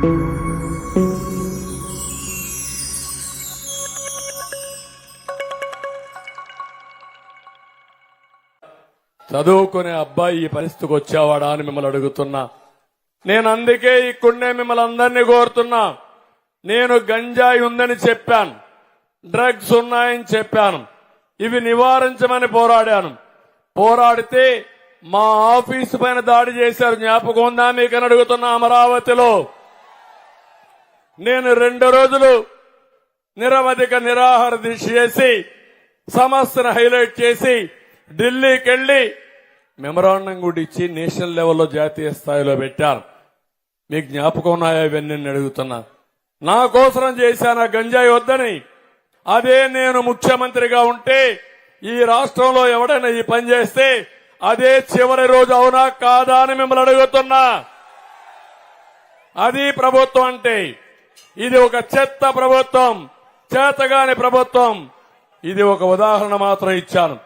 చదువుకునే అబ్బాయి ఈ పరిస్థితికి వచ్చేవాడా అని మిమ్మల్ని అడుగుతున్నా. నేను అందుకే ఇక్కడనే మిమ్మల్ని అందరినీ కోరుతున్నా. నేను గంజాయి ఉందని చెప్పాను. డ్రగ్స్ ఉన్నాయని చెప్పాను. ఇవి నివారించమని పోరాడాను. పోరాడితే మా ఆఫీసు పైన దాడి చేశారు. జ్ఞాపకం ఉందా మీకని అడుగుతున్నా అమరావతిలో. నేను రెండు రోజులు నిరవధిక నిరాహార దీక్ష చేసి సమస్యను హైలైట్ చేసి ఢిల్లీకి వెళ్ళి మెమరాండం కూడా ఇచ్చి నేషనల్ లెవెల్లో జాతీయ స్థాయిలో పెట్టారు మీకు జ్ఞాపకం ఉన్నాయా ఇవన్నీ నేను అడుగుతున్నా. నా కోసరం చేశాను గంజాయి వద్దని. అదే నేను ముఖ్యమంత్రిగా ఉంటే ఈ రాష్ట్రంలో ఎవడైనా ఈ పని చేస్తే అదే చివరి రోజు అవునా కాదా అని మిమ్మల్ని అడుగుతున్నా. అది ప్రభుత్వం అంటే ఇది ఒక చెత్త ప్రభుత్వం చేతగాని ప్రభుత్వం. ఇది ఒక ఉదాహరణ మాత్రం ఇచ్చాను.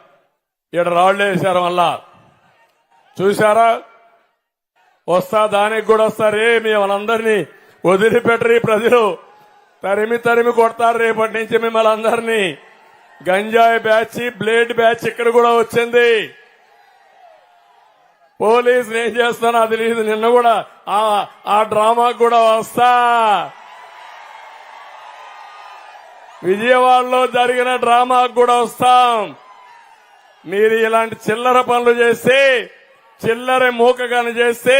ఇక్కడ రాళ్ళేశారు మళ్ళా. చూశారా? వస్తా దానికి కూడా వస్తారే మీ వాళ్ళందరినీ వదిలిపెట్టరు ప్రజలు. తరిమి తరిమి కొడతారు రేపటి నుంచి మిమ్మల్ని అందరినీ. గంజాయి బ్యాచ్ బ్లేడ్ బ్యాచ్ ఇక్కడ కూడా వచ్చింది. పోలీసులు ఏం చేస్తానో అది లేదు నిన్న కూడా ఆ ఆ డ్రామాకు కూడా వస్తా. విజయవాడలో జరిగిన డ్రామాకు కూడా వస్తాం. మీరు ఇలాంటి చిల్లర పనులు చేస్తే చిల్లర మూకగాని చేస్తే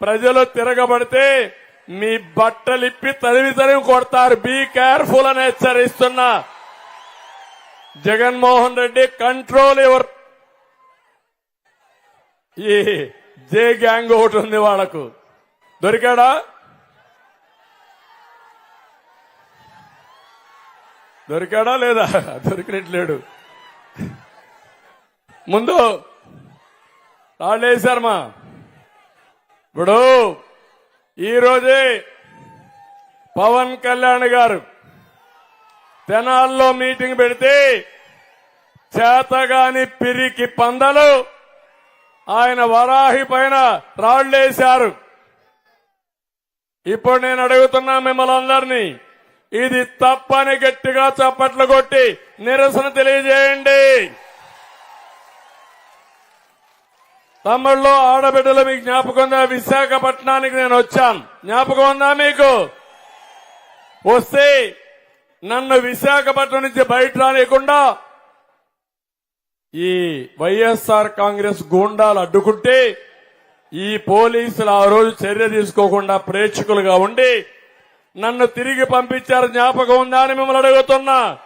ప్రజలు తిరగబడితే మీ బట్టలిప్పి తదివి తదివి కొడతారు. బీ కేర్ఫుల్ అని హెచ్చరిస్తున్నా జగన్మోహన్ రెడ్డి కంట్రోల్ ఎవర్ ఈ జే గ్యాంగ్ ఒకటి ఉంది వాళ్ళకు. దొరికాడా? దొరికాడా లేదా? దొరికినట్లేడు. ముందు రాళ్ళేశారమ్మా ఇప్పుడు ఈరోజే పవన్ కళ్యాణ్ గారు తెనాల్లో మీటింగ్ పెడితే చేతగాని పిరికి పందలు ఆయన వరాహి పైన రాళ్ళేశారు ఇప్పుడు నేను అడుగుతున్నా మిమ్మల్ని అందరినీ ఇది తప్పని గట్టిగా చప్పట్లు కొట్టి నిరసన తెలియజేయండి. తమ్ముళ్ళు ఆడబిడ్డలు మీకు జ్ఞాపకం ఉందా? విశాఖపట్నానికి నేను వచ్చాను. జ్ఞాపకం ఉందా మీకు? వస్తే నన్ను విశాఖపట్నం నుంచి బయట రానియకుండా ఈ వైఎస్ఆర్ కాంగ్రెస్ గూండాలు అడ్డుకుంటే ఈ పోలీసులు ఆ రోజు చర్య తీసుకోకుండా ప్రేక్షకులుగా ఉండి నన్ను తిరిగి పంపించారు జ్ఞాపకం ఉందా అని మిమ్మల్ని అడుగుతున్నా.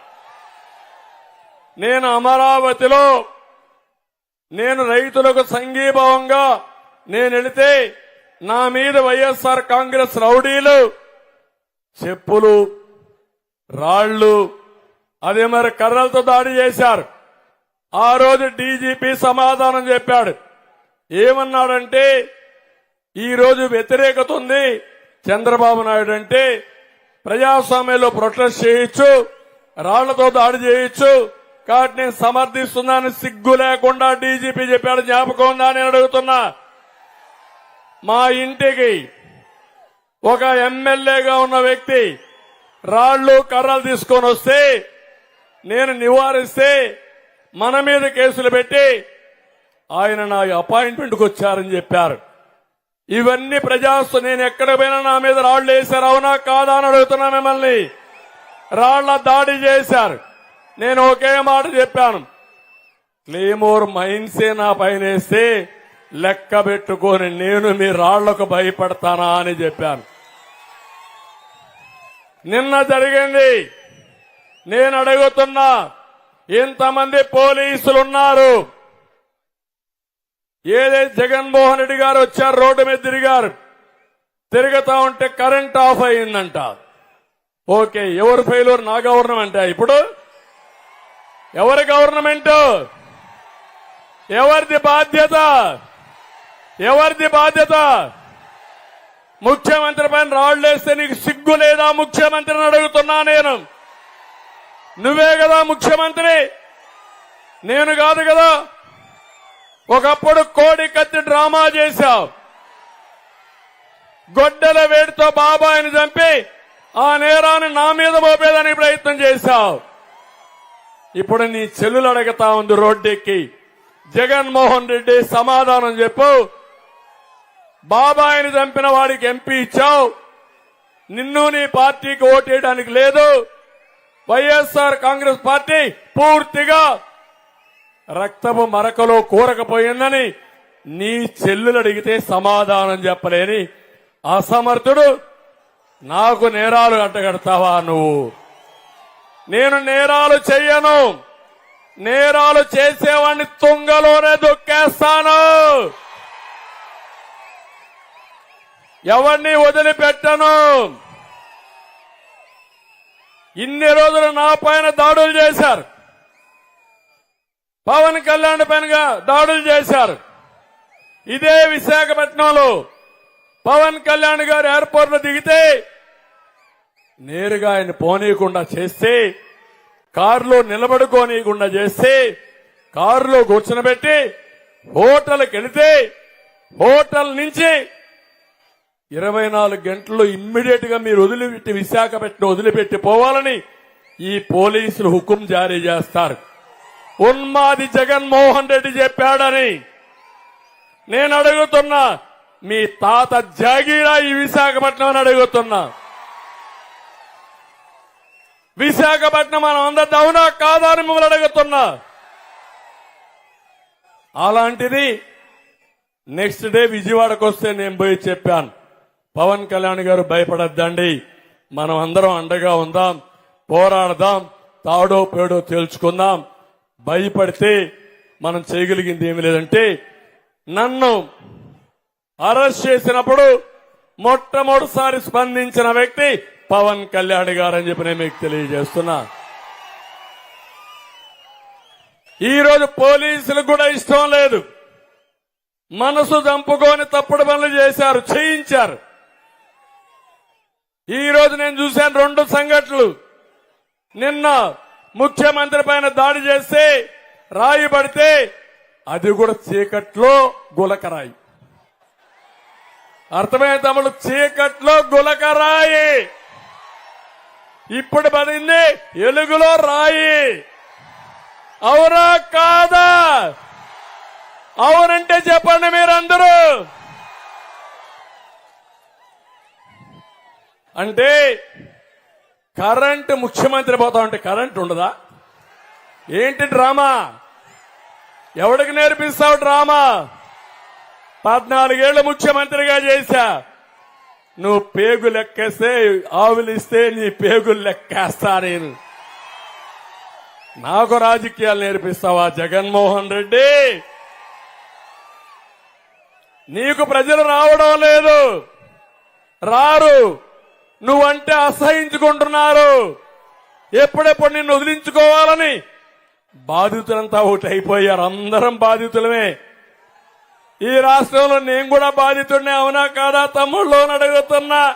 నేను అమరావతిలో నేను రైతులకు సంఘీభావంగా నేను వెళితే నా మీద వైఎస్ఆర్ కాంగ్రెస్ రౌడీలు చెప్పులు రాళ్ళు అదే మరి కర్రలతో దాడి చేశారు. ఆ రోజు డీజీపీ సమాధానం చెప్పాడు. ఏమన్నాడంటే ఈరోజు వ్యతిరేకత ఉంది చంద్రబాబు నాయుడు అంటే ప్రజాస్వామ్యంలో ప్రొటెస్ట్ చేయొచ్చు రాళ్ళతో దాడి చేయొచ్చు కాబట్టి నేను సమర్థిస్తున్నాను సిగ్గు లేకుండా డీజీపీ చెప్పాడు జ్ఞాపకం ఉందా నేను అడుగుతున్నా. మా ఇంటికి ఒక ఎమ్మెల్యేగా ఉన్న వ్యక్తి రాళ్ళు కర్రలు తీసుకొని వస్తే నేను నివారిస్తే మన మీద కేసులు పెట్టి ఆయన నా అపాయింట్మెంట్కి వచ్చారని చెప్పారు. ఇవన్నీ ప్రజాస్వ నేను ఎక్కడ పోయినా నా మీద రాళ్ళు వేశారు. అవునా కాదా అని అడుగుతున్నా మిమ్మల్ని. రాళ్ళ దాడి చేశారు. నేను ఒకే మాట చెప్పాను. క్లేమోర్ మైన్సే నా పైన వేస్తే లెక్క పెట్టుకొని నేను మీ రాళ్ళకు భయపడతానా అని చెప్పాను. నిన్న జరిగింది. నేను అడుగుతున్నా ఇంతమంది పోలీసులు ఉన్నారు ఏదైతే జగన్మోహన్ రెడ్డి గారు వచ్చారు రోడ్డు మీద తిరిగారు. తిరుగుతా ఉంటే కరెంట్ ఆఫ్ అయిందంట ఓకే ఎవరు ఫెయిల్యూర్ నా గవర్నమెంట్. ఇప్పుడు ఎవరి గవర్నమెంట్? ఎవరిది బాధ్యత? ఎవరిది బాధ్యత? ముఖ్యమంత్రి పైన రాళ్ళేస్తే నీకు సిగ్గు లేదా? ముఖ్యమంత్రిని అడుగుతున్నా నేను. నువ్వే కదా ముఖ్యమంత్రి. నేను కాదు కదా. ఒకప్పుడు కోడి కత్తి డ్రామా చేశావు గొడ్డల వేడితో బాబాయిని చంపి ఆ నేరాన్ని నా మీద మోపేదానికి ప్రయత్నం చేశావు ఇప్పుడు నీ చెల్లులు అడగతా ఉంది రోడ్డెక్కి. జగన్మోహన్ రెడ్డి సమాధానం చెప్పు. బాబాయిని చంపిన వాడికి ఎంపీ ఇచ్చావు. నిన్ను నీ పార్టీకి ఓటేయడానికి లేదు. వైఎస్ఆర్ కాంగ్రెస్ పార్టీ పూర్తిగా రక్తము మరకలో కూరకపోయిందని నీ చెల్లులు అడిగితే సమాధానం చెప్పలేని అసమర్థుడు నాకు నేరాలు అంటగడతావా నువ్వు? నేను నేరాలు చెయ్యను. నేరాలు చేసేవాడిని తుంగలోనే దొక్కేస్తాను. ఎవరిని వదిలిపెట్టను. ఇన్ని రోజులు నా పైన దాడులు చేశారు. పవన్ కళ్యాణ్ పైన దాడులు చేశారు. ఇదే విశాఖపట్నంలో పవన్ కళ్యాణ్ గారు ఎయిర్పోర్ట్లో దిగితే నేరుగా ఆయన పోనీయకుండా చేస్తే కారులో నిలబడుకోనీయకుండా చేస్తే కారులో కూర్చునబెట్టి హోటల్కి వెళితే హోటల్ నుంచి ఇరవై నాలుగు గంటల్లో ఇమ్మీడియట్గా మీరు వదిలిపెట్టి విశాఖపట్నం వదిలిపెట్టి పోవాలని ఈ పోలీసులు హుకుం జారీ చేస్తారు. ఉన్మాది జగన్మోహన్ రెడ్డి చెప్పాడని నేను అడుగుతున్నా. మీ తాత జాగీరా ఈ విశాఖపట్నం అని అడుగుతున్నా. విశాఖపట్నం మనం అందరి అవునా కాదా అని మిమ్మల్ని అడుగుతున్నా. అలాంటిది నెక్స్ట్ డే విజయవాడకు వస్తే నేను పోయి చెప్పాను. పవన్ కళ్యాణ్ గారు భయపడద్దండి. మనం అందరం అండగా ఉందాం పోరాడదాం తాడో పేడో తేల్చుకుందాం. భయపడితే మనం చేయగలిగింది ఏమి లేదంటే నన్ను అరెస్ట్ చేసినప్పుడు మొట్టమొదటిసారి స్పందించిన వ్యక్తి పవన్ కళ్యాణ్ గారు అని చెప్పి నేను మీకు తెలియజేస్తున్నా. ఈరోజు పోలీసులకు కూడా ఇష్టం లేదు. మనసు చంపుకొని తప్పుడు పనులు చేశారు చేయించారు. ఈ రోజు నేను చూశాను రెండు సంఘటనలు. నిన్న ముఖ్యమంత్రి పైన దాడి చేస్తే రాయి పడితే అది కూడా చీకట్లో గులకరాయి. అర్థమైన తమ్ముడు చీకట్లో గులకరాయి. ఇప్పుడు పడింది ఎలుగులో రాయి. అవునా కాదా? అవునంటే చెప్పండి మీరందరూ. అంటే కరెంట్ ముఖ్యమంత్రి పోతా ఉంటే కరెంట్ ఉండదా? ఏంటి డ్రామా? ఎవడికి నేర్పిస్తావు డ్రామా? పద్నాలుగేళ్ళ ముఖ్యమంత్రిగా చేశా. నువ్వు పేగు లెక్కేస్తే ఆవులిస్తే నీ పేగులు లెక్కేస్తా నేను. నాకు రాజకీయాలు నేర్పిస్తావా జగన్మోహన్ రెడ్డి? నీకు ప్రజలు రావడం లేదు. రారు. నువ్వంటే అసహించుకుంటున్నారు. ఎప్పుడెప్పుడు నిన్ను వదిలించుకోవాలని? బాధితులంతా ఒకటి అయిపోయారు. అందరం బాధితులమే. ఈ రాష్ట్రంలో నేను కూడా బాధితుడినే అవునా కాదా? తమ్ముళ్ళు అడుగుతున్నా.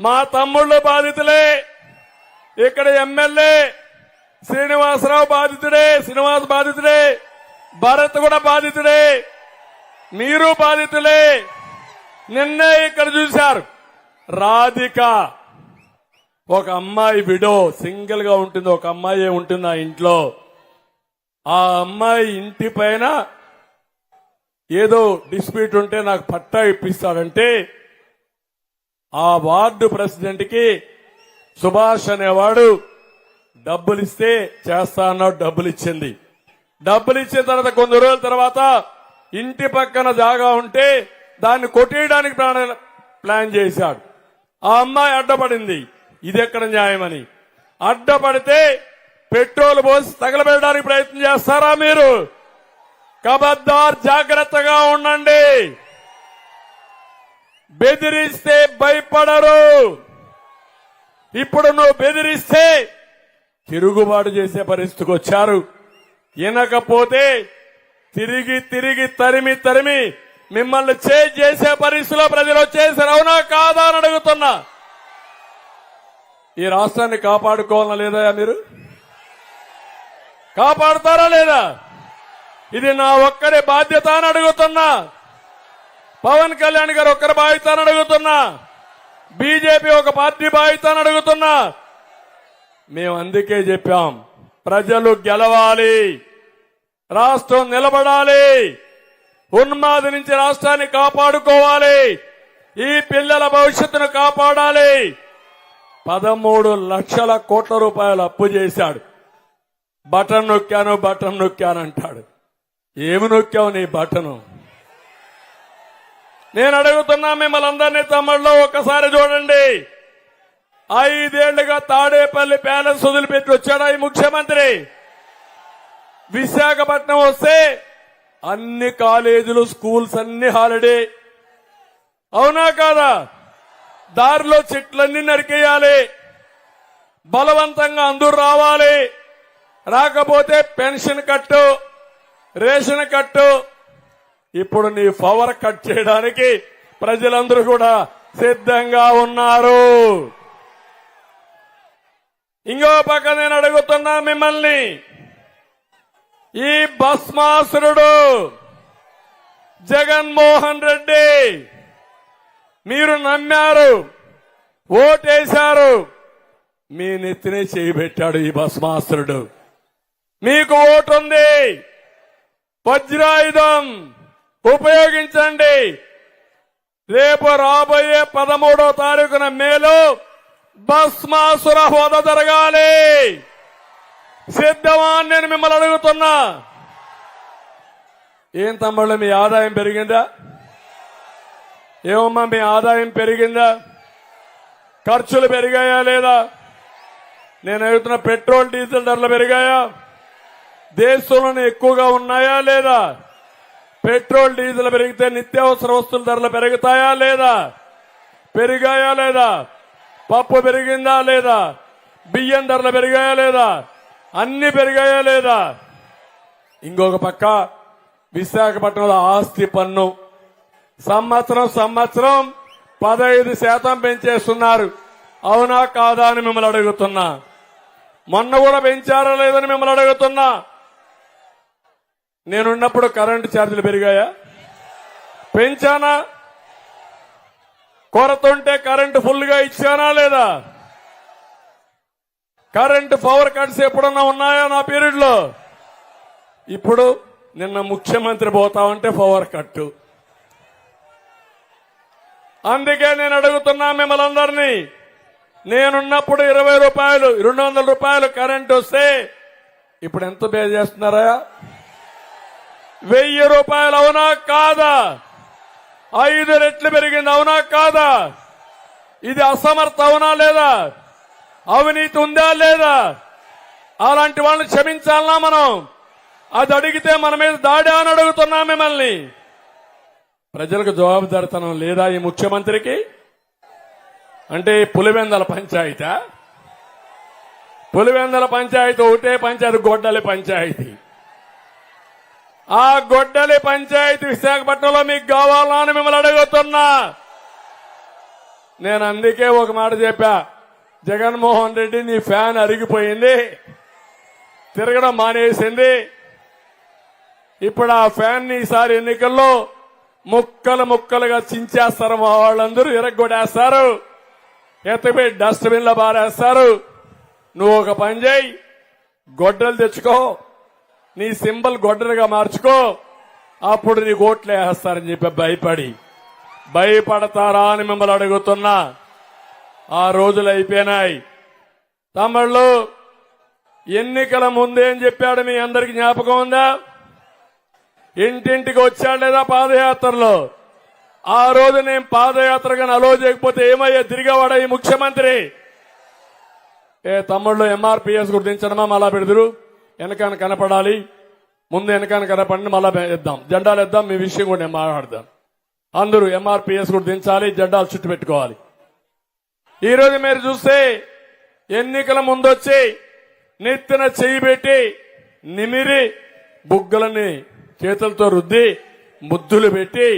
మా తమ్ముళ్ళు బాధితులే. ఇక్కడ ఎమ్మెల్యే శ్రీనివాసరావు బాధితుడే శ్రీనివాస్ బాధితుడే భరత్ కూడా బాధితుడే. మీరు బాధితులే. నిన్నే ఇక్కడ చూశారు. రాధిక ఒక అమ్మాయి విడో సింగిల్గా ఉంటుంది ఒక అమ్మాయి ఉంటుంది ఆ ఇంట్లో. ఆ అమ్మాయి ఇంటి పైన ఏదో డిస్ప్యూట్ ఉంటే నాకు పట్టా ఇప్పిస్తాడంటే ఆ వార్డు ప్రెసిడెంట్కి సుభాష్ అనేవాడు డబ్బులు ఇస్తే చేస్తా అన్నాడు డబ్బులు ఇచ్చింది డబ్బులు ఇచ్చిన తర్వాత కొన్ని రోజుల తర్వాత ఇంటి పక్కన జాగా ఉంటే దాన్ని కొట్టేయడానికి ప్లాన్- ప్లాన్ చేశాడు. ఆ అమ్మాయి అడ్డపడింది. ఇది ఎక్కడ న్యాయమని? అడ్డపడితే పెట్రోల్ పోసి తగలబెట్టడానికి ప్రయత్నం చేస్తారా మీరు? కబద్దార్ జాగ్రత్తగా ఉండండి. బెదిరిస్తే భయపడరు. ఇప్పుడు నువ్వు బెదిరిస్తే తిరుగుబాటు చేసే పరిస్థితికి వచ్చారు. వినకపోతే తిరిగి తిరిగి తరిమి తరిమి మిమ్మల్ని చేజ్ చేసే పరిస్థితిలో ప్రజలు వచ్చేసారు. అవునా కాదా అని అడుగుతున్నా. ఈ రాష్ట్రాన్ని కాపాడుకోవాలా లేదా మీరు? కాపాడుతారా లేదా? ఇది నా ఒక్కరి బాధ్యత అని అడుగుతున్నా. పవన్ కళ్యాణ్ గారు ఒక్కరి బాధ్యతను అడుగుతున్నా. బీజేపీ ఒక పార్టీ బాధ్యతను అడుగుతున్నా. మేము అందుకే చెప్పాం ప్రజలు గెలవాలి రాష్ట్రం నిలబడాలి. ఉన్మాది నుంచి రాష్ట్రాన్ని కాపాడుకోవాలి. ఈ పిల్లల భవిష్యత్తును కాపాడాలి. పదమూడు లక్షల కోట్ల రూపాయలు అప్పు చేశాడు. బటన్ నొక్కాను బటన్ నొక్కాను అంటాడు. ఏమి నొక్కావు నీ బటను? నేను అడుగుతున్నా మిమ్మల్ని అందరినీ తమ్ముళ్ళు ఒక్కసారి చూడండి. ఐదేళ్ళుగా తాడేపల్లి ప్యాలెస్ వదిలిపెట్టి వచ్చాడా ఈ ముఖ్యమంత్రి? విశాఖపట్నం వస్తే అన్ని కాలేజీలు స్కూల్స్ అన్ని హాలిడే. అవునా కాదా? దారిలో చెట్లన్నీ నరికేయాలి. బలవంతంగా అందరూ రావాలి. రాకపోతే పెన్షన్ కట్టు రేషన్ కట్టు. ఇప్పుడు నీ పవర్ కట్ చేయడానికి ప్రజలందరూ కూడా సిద్ధంగా ఉన్నారు. ఇంకో పక్క నేను అడుగుతున్నా మిమ్మల్ని. ఈ భస్మాసురుడు జగన్మోహన్ రెడ్డి. మీరు నమ్మారు ఓటేశారు మీ నెత్తినే చేయిబెట్టాడు ఈ భస్మాసురుడు. మీకు ఓటుంది. వజ్రాయుధం ఉపయోగించండి. రేపు రాబోయే పదమూడో తారీఖున మేలు భస్మాసుర హోద జరగాలి. సిద్ధమా అని నేను మిమ్మల్ని అడుగుతున్నా. ఏం తమ్ముళ్ళు మీ ఆదాయం పెరిగిందా? ఏమమ్మా మీ ఆదాయం పెరిగిందా? ఖర్చులు పెరిగాయా లేదా? నేను అడుగుతున్న పెట్రోల్ డీజిల్ ధరలు పెరిగాయా? దేశంలోనే ఎక్కువగా ఉన్నాయా లేదా? పెట్రోల్ డీజిల్ పెరిగితే నిత్యావసర వస్తువుల ధరలు పెరుగుతాయా లేదా? పెరిగాయా లేదా? పప్పు పెరిగిందా లేదా? బియ్యం ధరలు పెరిగాయా లేదా? అన్ని పెరిగాయా లేదా? ఇంకొక పక్క విశాఖపట్నంలో ఆస్తి పన్ను సంవత్సరం సంవత్సరం పదహైదు శాతం పెంచేస్తున్నారు. అవునా కాదా అని మిమ్మల్ని అడుగుతున్నా. మొన్న కూడా పెంచారా లేదని మిమ్మల్ని అడుగుతున్నా. నేనున్నప్పుడు కరెంటు ఛార్జీలు పెరిగాయా? పెంచానా? కొరత ఉంటే కరెంటు ఫుల్గా ఇచ్చానా లేదా? కరెంటు పవర్ కట్స్ ఎప్పుడన్నా ఉన్నాయా నా పీరియడ్లో ఇప్పుడు నిన్న ముఖ్యమంత్రి పోతా ఉంటే పవర్ కట్టు. అందుకే నేను అడుగుతున్నా మిమ్మల్ని అందరినీ నేనున్నప్పుడు ఇరవై రూపాయలు రెండు వందల రూపాయలు కరెంట్ వస్తే ఇప్పుడు ఎంత పే చేస్తున్నారా? వెయ్యి రూపాయలు అవునా కాదా? ఐదు రెట్లు పెరిగింది అవునా కాదా? ఇది అసమర్థ అవునా లేదా? అవినీతి ఉందా లేదా? అలాంటి వాళ్ళని క్షమించాలనా మనం? అది అడిగితే మన మీద దాడి అని అడుగుతున్నా మిమ్మల్ని. ప్రజలకు జవాబుదారితనం లేదా ఈ ముఖ్యమంత్రికి? అంటే పులివెందల పంచాయతీ? పులివెందల పంచాయతీ ఒకటే పంచాయతీ గొడ్డలి పంచాయతీ. ఆ గొడ్డలి పంచాయతీ విశాఖపట్నంలో మీకు కావాలా అని మిమ్మల్ని అడుగుతున్నా. నేను అందుకే ఒక మాట చెప్పా. జగన్మోహన్ రెడ్డి నీ ఫ్యాన్ అరిగిపోయింది. తిరగడం మానేసింది. ఇప్పుడు ఆ ఫ్యాన్ ఈసారి ఎన్నికల్లో ముక్కలు ముక్కలుగా చించేస్తారు మా వాళ్ళందరూ ఎరగొడేస్తారు ఎత్తపోయి డస్ట్బిన్లో బారేస్తారు నువ్వు ఒక పని చేయి గొడ్డలు తెచ్చుకో నీ సింబల్ గొడ్డలుగా మార్చుకో అప్పుడు నీకు ఓట్లు వేస్తారని చెప్పి భయపడి. భయపడతారా అని మిమ్మల్ని అడుగుతున్నా. ఆ రోజులు అయిపోయినాయి. తమిళ్ళు ఎన్నికల ముందేం చెప్పాడు మీ అందరికి జ్ఞాపకం ఉందా? ఇంటింటికి వచ్చాడు లేదా పాదయాత్రలో? ఆ రోజు నేను పాదయాత్రగా అలో చేయకపోతే ఏమయ్యా? తిరిగేవాడా ఈ ముఖ్యమంత్రి? ఏ తమ్ముళ్ళు ఎంఆర్పిఎస్ గుర్తించడమా? మళ్ళా పెడదురు. వెనకాన కనపడాలి. ముందు వెనకాన కనపడి మళ్ళా ఇద్దాం జెండాలు ఇద్దాం మీ విషయం కూడా నేను మాట్లాడదాం అందరూ ఎంఆర్పిఎస్ గుర్తించాలి జెండాలు చుట్టు పెట్టుకోవాలి ఈరోజు మీరు చూస్తే ఎన్నికల ముందొచ్చి నెత్తిన చేయి పెట్టి నిమిరి బుగ్గలని చేతులతో రుద్ది ముద్దులు పెట్టి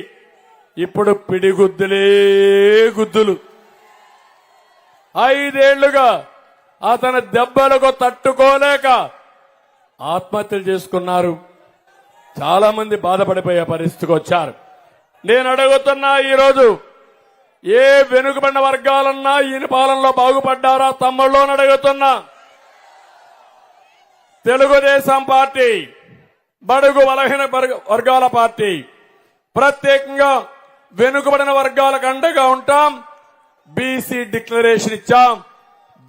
ఇప్పుడు పిడిగుద్దులే గుద్దులు. ఐదేళ్ళుగా అతని దెబ్బలకు తట్టుకోలేక ఆత్మహత్యలు చేసుకున్నారు. చాలా మంది బాధపడిపోయే పరిస్థితికి వచ్చారు. నేను అడుగుతున్నా ఈరోజు ఏ వెనుకబడిన వర్గాలన్నా ఈయన పాలనలో బాగుపడ్డారా తమ్ముళ్ళోని అడుగుతున్నా. తెలుగుదేశం పార్టీ బడుగు బలహీన వర్గ- వర్గాల పార్టీ ప్రత్యేకంగా వెనుకబడిన వర్గాలకు అండగా ఉంటాం. బీసీ డిక్లరేషన్ ఇచ్చాం.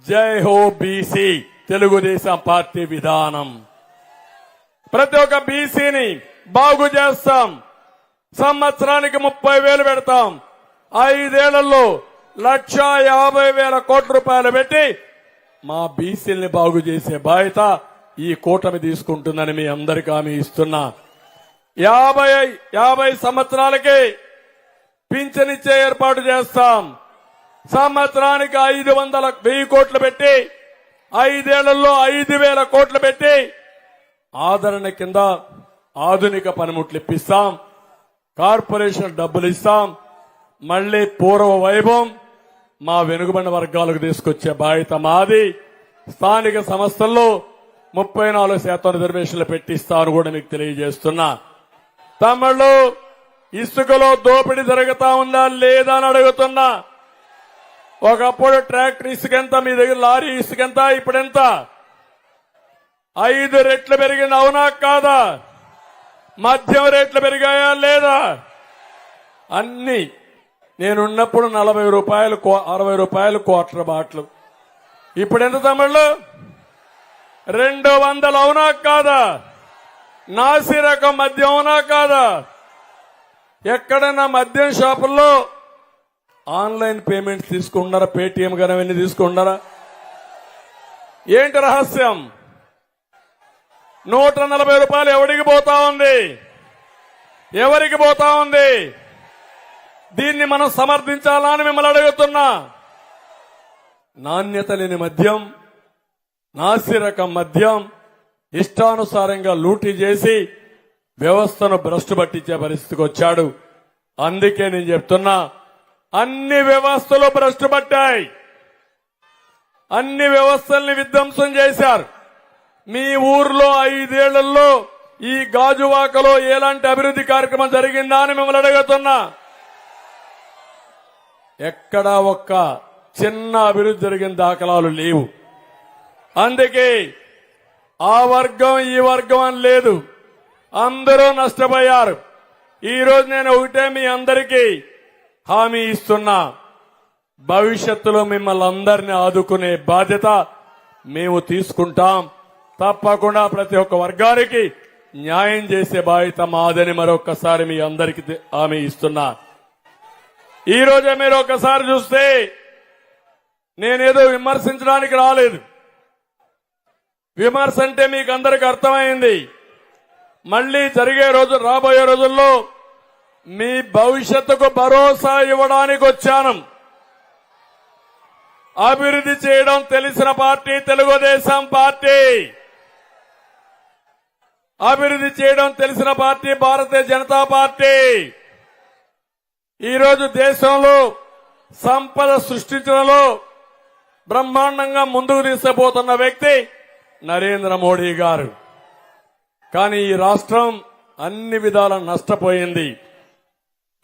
జై హో బీసీ తెలుగుదేశం పార్టీ విధానం. ప్రతి ఒక్క బీసీని బాగు చేస్తాం. సంవత్సరానికి ముప్పై వేలు పెడతాం. ఐదేళ్ళలో లక్ష యాభై వేల కోట్ల రూపాయలు పెట్టి మా బీసీల్ని బాగు చేసే బాధ్యత ఈ కూటమి తీసుకుంటుందని మీ అందరికీ హామీ ఇస్తున్నా. యాభై యాభై సంవత్సరాలకి పింఛనిచ్చే ఏర్పాటు చేస్తాం. సంవత్సరానికి ఐదు వందల వెయ్యి కోట్లు పెట్టి ఐదేళ్ళలో ఐదు వేల కోట్లు పెట్టి ఆదరణ కింద ఆధునిక పనిముట్లు ఇప్పిస్తాం. కార్పొరేషన్ డబ్బులు ఇస్తాం. మళ్ళీ పూర్వ వైభవం మా వెనుకబడిన వర్గాలకు తీసుకొచ్చే బాధ్యత మాది. స్థానిక సంస్థల్లో ముప్పై నాలుగు శాతం రిజర్వేషన్లు పెట్టిస్తాను కూడా మీకు తెలియజేస్తున్నా. తమిళ్ళు ఇసుకలో దోపిడీ జరుగుతా ఉందా లేదా అని అడుగుతున్నా. ఒకప్పుడు ట్రాక్టర్ ఇసుకెంత మీ దగ్గర లారీ ఇసుకెంత ఇప్పుడెంత ఐదు రెట్లు పెరిగింది అవునా కాదా? మద్యం రేట్లు పెరిగాయా లేదా? అన్ని నేనున్నప్పుడు నలభై రూపాయలు కో- అరవై రూపాయలు క్వార్టర్ బాట్లు. ఇప్పుడు ఎంత తమిళ్ళు రెండు వందలు అవునా కాదా? నాసి రకం మద్యం అవునా కాదా? ఎక్కడైనా మద్యం షాపుల్లో ఆన్లైన్ పేమెంట్స్ తీసుకుంటారా పేటిఎం కానీ అవన్నీ తీసుకుంటారా ఏంటి రహస్యం? నూట నలభై రూపాయలు ఎవరికి పోతా ఉంది? ఎవరికి పోతా ఉంది? దీన్ని మనం సమర్థించాలా అని మిమ్మల్ని అడుగుతున్నా. నాణ్యత లేని మద్యం నాసిరకం మద్యం ఇష్టానుసారంగా లూటీ చేసి వ్యవస్థను భ్రష్టు పట్టించే పరిస్థితికి వచ్చాడు. అందుకే నేను చెప్తున్నా అన్ని వ్యవస్థలు భ్రష్టు పట్టాయి. అన్ని వ్యవస్థల్ని విధ్వంసం చేశారు. మీ ఊర్లో ఐదేళ్ళలో ఈ గాజువాకలో ఎలాంటి అభివృద్ధి కార్యక్రమం జరిగిందా అని మిమ్మల్ని అడుగుతున్నా. ఎక్కడా ఒక్క చిన్న అభివృద్ధి జరిగిన దాఖలాలు లేవు. అందుకే ఆ వర్గం ఈ వర్గం అని లేదు. అందరూ నష్టపోయారు. ఈరోజు నేను ఒకటే మీ అందరికీ హామీ ఇస్తున్నా. భవిష్యత్తులో మిమ్మల్ని అందరినీ ఆదుకునే బాధ్యత మేము తీసుకుంటాం. తప్పకుండా ప్రతి ఒక్క వర్గానికి న్యాయం చేసే బాధ్యత మాదని మరొకసారి మీ అందరికీ హామీ ఇస్తున్నా. ఈ రోజే మీరు ఒకసారి చూస్తే నేనేదో విమర్శించడానికి రాలేదు. విమర్శ అంటే మీకు అందరికి అర్థమైంది. మళ్ళీ జరిగే రోజు రాబోయే రోజుల్లో మీ భవిష్యత్తుకు భరోసా ఇవ్వడానికి వచ్చాను. అభివృద్ధి చేయడం తెలిసిన పార్టీ తెలుగుదేశం పార్టీ. అభివృద్ధి చేయడం తెలిసిన పార్టీ భారతీయ జనతా పార్టీ. ఈరోజు దేశంలో సంపద సృష్టించడంలో బ్రహ్మాండంగా ముందుకు తీసుకుపోతున్న వ్యక్తి నరేంద్ర మోడీ గారు. కానీ ఈ రాష్ట్రం అన్ని విధాల నష్టపోయింది.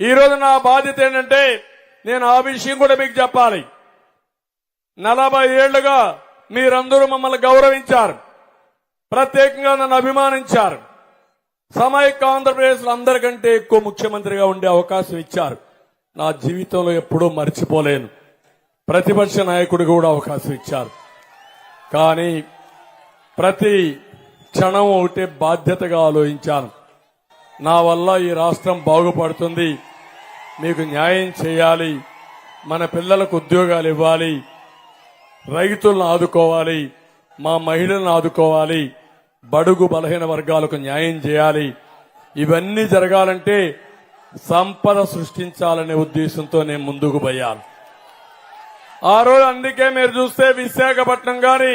ఈరోజు నా బాధ్యత ఏంటంటే నేను ఆ విషయం కూడా మీకు చెప్పాలి. నలభై ఏళ్ళుగా మీరందరూ మమ్మల్ని గౌరవించారు. ప్రత్యేకంగా నన్ను అభిమానించారు. సమైక్య ఆంధ్రప్రదేశ్ అందరికంటే ఎక్కువ ముఖ్యమంత్రిగా ఉండే అవకాశం ఇచ్చారు. నా జీవితంలో ఎప్పుడూ మర్చిపోలేను. ప్రతిపక్ష నాయకుడు కూడా అవకాశం ఇచ్చారు. కానీ ప్రతి క్షణం ఒకటే బాధ్యతగా ఆలోచించాను. నా వల్ల ఈ రాష్ట్రం బాగుపడుతుంది. మీకు న్యాయం చేయాలి. మన పిల్లలకు ఉద్యోగాలు ఇవ్వాలి. రైతులను ఆదుకోవాలి. మా మహిళలను ఆదుకోవాలి. బడుగు బలహీన వర్గాలకు న్యాయం చేయాలి. ఇవన్నీ జరగాలంటే సంపద సృష్టించాలనే ఉద్దేశంతో నేను ముందుకు పోయాను ఆ రోజు అందుకే మీరు చూస్తే విశాఖపట్నం గాని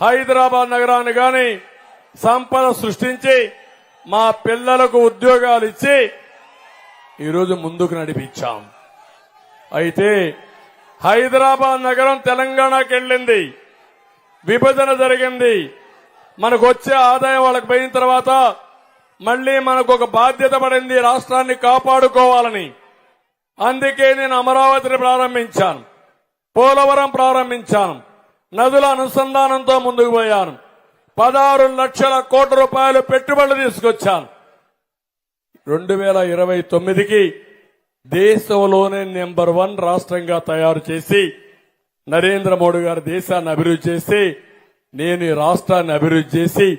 హైదరాబాద్ నగరాన్ని గాని సంపద సృష్టించి మా పిల్లలకు ఉద్యోగాలు ఇచ్చి ఈరోజు ముందుకు నడిపించాం. అయితే హైదరాబాద్ నగరం తెలంగాణకి వెళ్ళింది. విభజన జరిగింది. మనకు వచ్చే ఆదాయం వాళ్ళకి పోయిన తర్వాత మళ్ళీ మనకు ఒక బాధ్యత పడింది రాష్ట్రాన్ని కాపాడుకోవాలని. అందుకే నేను అమరావతిని ప్రారంభించాను. పోలవరం ప్రారంభించాను. నదుల అనుసంధానంతో ముందుకు పోయాను. పదహారు లక్షల కోట్ల రూపాయలు పెట్టుబడులు తీసుకొచ్చాను. రెండు వేల ఇరవై తొమ్మిదికి దేశంలోనే నెంబర్ వన్ రాష్ట్రంగా తయారు చేసి నరేంద్ర మోడీ గారు దేశాన్ని అభివృద్ధి చేసి నేను ఈ రాష్ట్రాన్ని అభివృద్ధి చేసి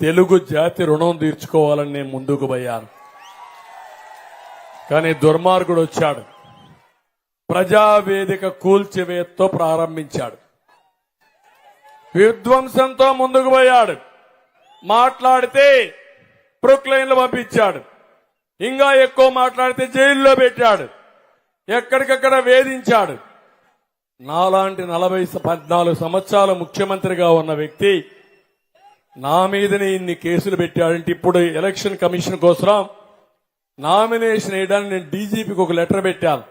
తెలుగు జాతి రుణం తీర్చుకోవాలని నేను ముందుకు పోయాను. కానీ దుర్మార్గుడు వచ్చాడు. ప్రజావేదిక కూల్చివేత్తో ప్రారంభించాడు. విధ్వంసంతో ముందుకు పోయాడు. మాట్లాడితే ప్రొక్లైన్లు పంపించాడు. ఇంకా ఎక్కువ మాట్లాడితే జైల్లో పెట్టాడు. ఎక్కడికక్కడ వేధించాడు. నాలాంటి నలభై పద్నాలుగు సంవత్సరాలు ముఖ్యమంత్రిగా ఉన్న వ్యక్తి నా మీదనే ఇన్ని కేసులు పెట్టాడంటే ఇప్పుడు ఎలక్షన్ కమిషన్ కోసం నామినేషన్ వేయడానికి నేను డీజీపీకి ఒక లెటర్ పెట్టాను.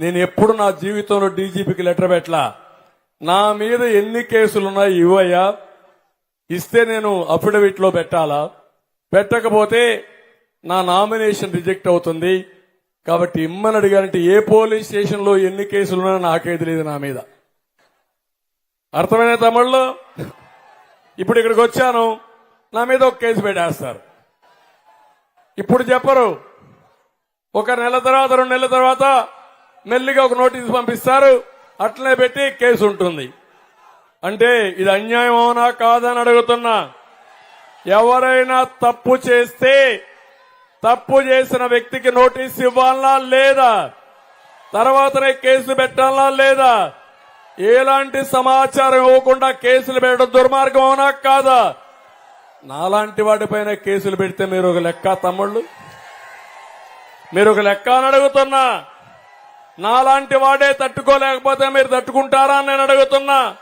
నేను ఎప్పుడు నా జీవితంలో డీజీపీకి లెటర్ పెట్టలా? నా మీద ఎన్ని కేసులున్నాయి ఇవ్వయ్యా? ఇస్తే నేను అఫిడవిట్లో పెట్టాలా? పెట్టకపోతే నా నామినేషన్ రిజెక్ట్ అవుతుంది. కాబట్టి ఇమ్మని అడిగారంటే ఏ పోలీస్ స్టేషన్లో ఎన్ని కేసులు ఉన్నాయో నాకే తెలియదు నా మీద. అర్థమైన తమిళ్ళు ఇప్పుడు ఇక్కడికి వచ్చాను నా మీద ఒక కేసు పెట్టేస్తారు. ఇప్పుడు చెప్పరు. ఒక నెల తర్వాత రెండు నెలల తర్వాత మెల్లిగా ఒక నోటీస్ పంపిస్తారు అట్లనే పెట్టి కేసు ఉంటుంది. అంటే ఇది అన్యాయం అవునా కాదని అడుగుతున్నా. ఎవరైనా తప్పు చేస్తే తప్పు చేసిన వ్యక్తికి నోటీస్ ఇవ్వాలా లేదా? తర్వాతనే కేసు పెట్టాలా లేదా? ఎలాంటి సమాచారం ఇవ్వకుండా కేసులు పెట్టడం దుర్మార్గం అవునా కాదా? నాలాంటి వాటిపైన కేసులు పెడితే మీరు ఒక లెక్క తమ్ముళ్ళు? మీరు ఒక లెక్క అని అడుగుతున్నా. నాలాంటి వాడే తట్టుకోలేకపోతే మీరు తట్టుకుంటారా అని నేను అడుగుతున్నా.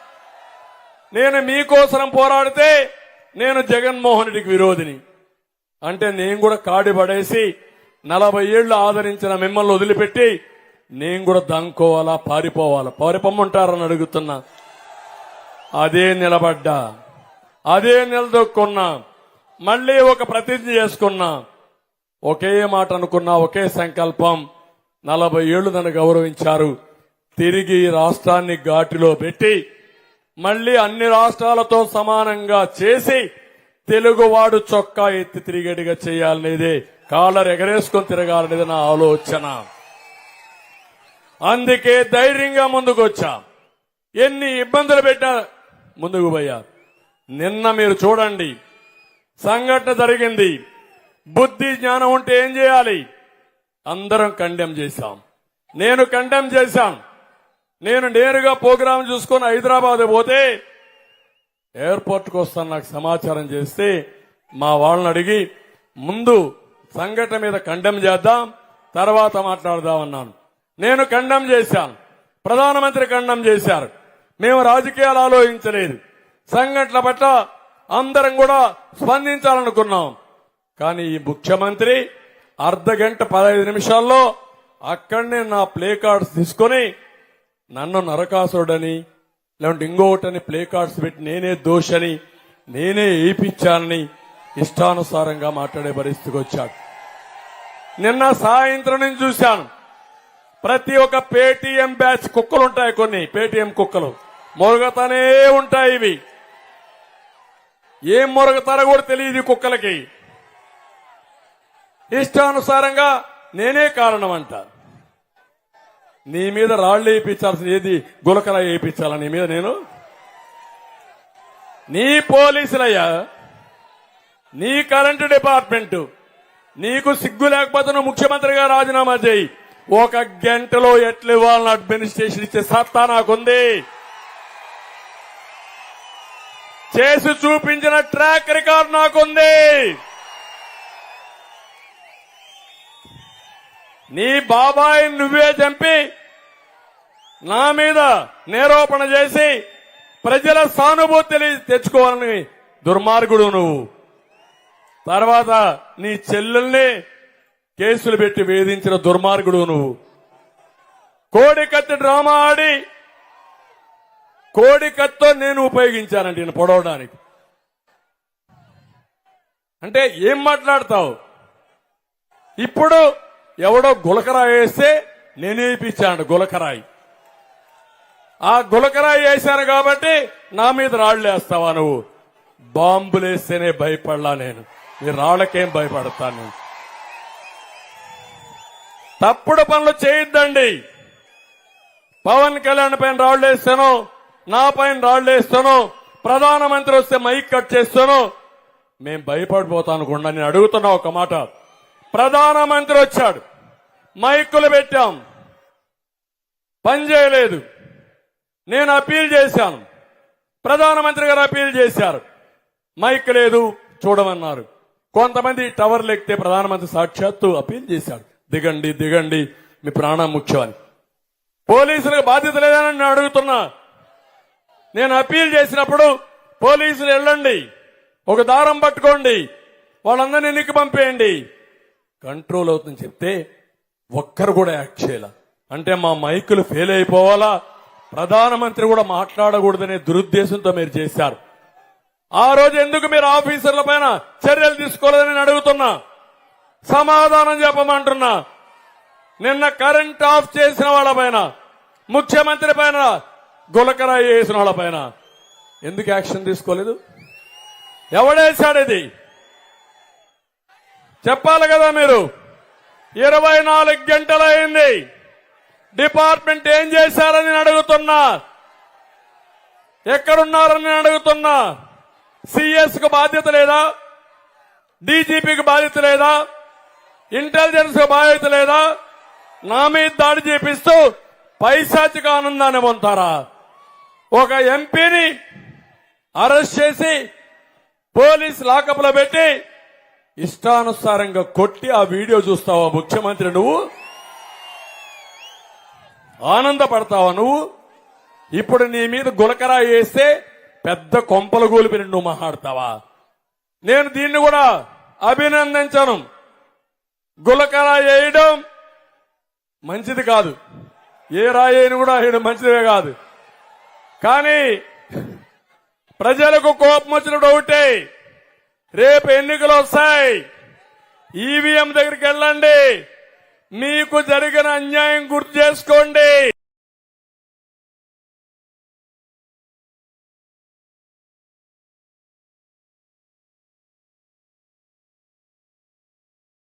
నేను మీకోసం పోరాడితే నేను జగన్మోహన్ రెడ్డికి విరోధిని. అంటే నేను కూడా కాడి పడేసి నలభై ఏళ్ళు ఆదరించిన మిమ్మల్ని వదిలిపెట్టి నేను కూడా దంకోవాలా పారిపోవాలా. పారిపోమంటారని అడుగుతున్నా. అదే నిలబడ్డా. అదే నిలదొక్కున్నా. మళ్ళీ ఒక ప్రతిజ్ఞ చేసుకున్నా. ఒకే మాట అనుకున్నా ఒకే సంకల్పం. నలభై ఏళ్ళు నన్ను గౌరవించారు. తిరిగి ఈ రాష్ట్రాన్ని ఘాటిలో పెట్టి మళ్ళీ అన్ని రాష్ట్రాలతో సమానంగా చేసి తెలుగువాడు చొక్కా ఎత్తి తిరిగేట్టుగా చేయాలనేది కాలర్ ఎగరేసుకొని తిరగాలనేది నా ఆలోచన. అందుకే ధైర్యంగా ముందుకు వచ్చా. ఎన్ని ఇబ్బందులు పెట్టా ముందుకు పోయా. నిన్న మీరు చూడండి సంఘటన జరిగింది. బుద్ధి జ్ఞానం ఉంటే ఏం చేయాలి? అందరం కండెమ్ చేశాం. నేను కండెమ్ చేశాం నేను నేరుగా ప్రోగ్రాం చూసుకొని హైదరాబాద్ పోతే ఎయిర్పోర్ట్కి వస్తాను నాకు సమాచారం చేస్తే మా వాళ్ళని అడిగి ముందు సంఘటన మీద కండెమ్ చేద్దాం తర్వాత మాట్లాడదామన్నాను. నేను కండెమ్ చేశాను. ప్రధానమంత్రి కండెమ్ చేశారు. మేము రాజకీయాలు ఆలోచించలేదు. సంఘటనల పట్ల అందరం కూడా స్పందించాలనుకున్నాం. కానీ ఈ ముఖ్యమంత్రి అర్ధ గంట పదహైదు నిమిషాల్లో అక్కడనే నా ప్లే కార్డ్స్ తీసుకొని నన్ను నరకాసుడని లేకుంటే ఇంకొకటని ప్లే కార్డ్స్ పెట్టి నేనే దోషని నేనే ఏపించానని ఇష్టానుసారంగా మాట్లాడే పరిస్థితికి వచ్చాడు. నిన్న సాయంత్రం నుంచి చూశాను. ప్రతి ఒక్క పేటీఎం బ్యాచ్ కుక్కలు ఉంటాయి కొన్ని పేటీఎం కుక్కలు. మొరగతనే ఉంటాయి ఇవి. ఏం మొరగతారో కూడా తెలియదు ఈ కుక్కలకి. ఇష్టానుసారంగా నేనే కారణం అంటారు నీ మీద రాళ్ళు వేయించాల్సిన ఏది? గులకల వేయించాలా నీ మీద నేను? నీ పోలీసులయ్యా నీ కరెంటు డిపార్ట్మెంట్ నీకు సిగ్గు లేకపోతే నువ్వు ముఖ్యమంత్రిగా రాజీనామా చేయి. ఒక గంటలో ఎట్లు ఇవ్వాలని అడ్మినిస్ట్రేషన్ ఇచ్చే సత్తా నాకుంది. చేసి చూపించిన ట్రాక్ రికార్డ్ నాకుంది. నీ బాబాయ్ నువ్వే చంపి నా మీద నేరోపణ చేసి ప్రజల సానుభూతి తెచ్చుకోవాలని దుర్మార్గుడు నువ్వు. తర్వాత నీ చెల్లెల్ని కేసులు పెట్టి వేధించిన దుర్మార్గుడు నువ్వు. కోడి కత్తి డ్రామా ఆడి కోడి కత్తో నేను ఉపయోగించానండి నేను పొడవడానికి. అంటే ఏం మాట్లాడతావు? ఇప్పుడు ఎవడో గులకరాయి వేస్తే నేనే ఇప్పించాను గులకరాయి. ఆ గులకరాయి వేశాను కాబట్టి నా మీద రాళ్ళు వేస్తావా నువ్వు? బాంబులు వేస్తేనే భయపడలా నేను. ఈ రాళ్ళకేం భయపడతాను నేను? తప్పుడు పనులు చేయొద్దండి. పవన్ కళ్యాణ్ పైన రాళ్ళు వేస్తాను నా పైన రాళ్ళు వేస్తాను ప్రధానమంత్రి వస్తే మైక్ కట్ చేస్తాను. మేం భయపడిపోతాను అనుకుండా నేను అడుగుతున్నా ఒక మాట. ప్రధానమంత్రి వచ్చాడు. మైకులు పెట్టాం. పని చేయలేదు. నేను అపీల్ చేశాను. ప్రధానమంత్రి గారు అపీల్ చేశారు. మైక్ లేదు చూడమన్నారు. కొంతమంది టవర్లు ఎక్కితే ప్రధానమంత్రి సాక్షాత్తు అపీల్ చేశాడు దిగండి దిగండి మీ ప్రాణం ముఖ్యమని. పోలీసులకు బాధ్యత లేదని నేను అడుగుతున్నా. నేను అపీల్ చేసినప్పుడు పోలీసులు వెళ్ళండి. ఒక దారం పట్టుకోండి. వాళ్ళందరినీ ఎన్నిక పంపేయండి. కంట్రోల్ అవుతుందని చెప్తే ఒక్కరు కూడా యాక్ట్ చేయాల. అంటే మా మైకులు ఫెయిల్ అయిపోవాలా? ప్రధానమంత్రి కూడా మాట్లాడకూడదనే దురుద్దేశంతో మీరు చేశారు. ఆ రోజు ఎందుకు మీరు ఆఫీసర్ల పైన చర్యలు తీసుకోలేదని నేను అడుగుతున్నా? సమాధానం చెప్పమంటున్నా. నిన్న కరెంట్ ఆఫ్ చేసిన వాళ్ళ పైన ముఖ్యమంత్రి పైన గులకరాయి వేసిన వాళ్ళ పైన. ఎందుకు యాక్షన్ తీసుకోలేదు? ఎవడేశాడు ఇది? చెప్పాలి కదా మీరు. ఇరవై నాలుగు గంటలైంది. డిపార్ట్మెంట్ ఏం చేశారని నేను అడుగుతున్నా. ఎక్కడున్నారని నేను అడుగుతున్నా. సిఎస్కు బాధ్యత లేదా? డీజీపీకి బాధ్యత లేదా? ఇంటెలిజెన్స్కు బాధ్యత లేదా? నా మీద దాడి చేపిస్తూ పైశాచిక ఆనందాన్ని పొందుతారా? ఒక ఎంపీని అరెస్ట్ చేసి పోలీస్ లాకప్లో పెట్టి ఇష్టానుసారంగా కొట్టి ఆ వీడియో చూస్తావా ముఖ్యమంత్రి? నువ్వు ఆనందపడతావా నువ్వు? ఇప్పుడు నీ మీద గులకరా వేస్తే పెద్ద కొంపల గోలిపిన నువ్వు మాట్లాడతావా? నేను దీన్ని కూడా అభినందించను. గులకరా వేయడం మంచిది కాదు. ఏ రాయని కూడా వేయడం మంచిదే కాదు. కానీ ప్రజలకు కోపం వచ్చినప్పుడు ఒకటే రేపు ఎన్నికలు వస్తాయి. ఈవీఎం దగ్గరికి వెళ్ళండి. మీకు జరిగిన అన్యాయం గుర్తు చేసుకోండి.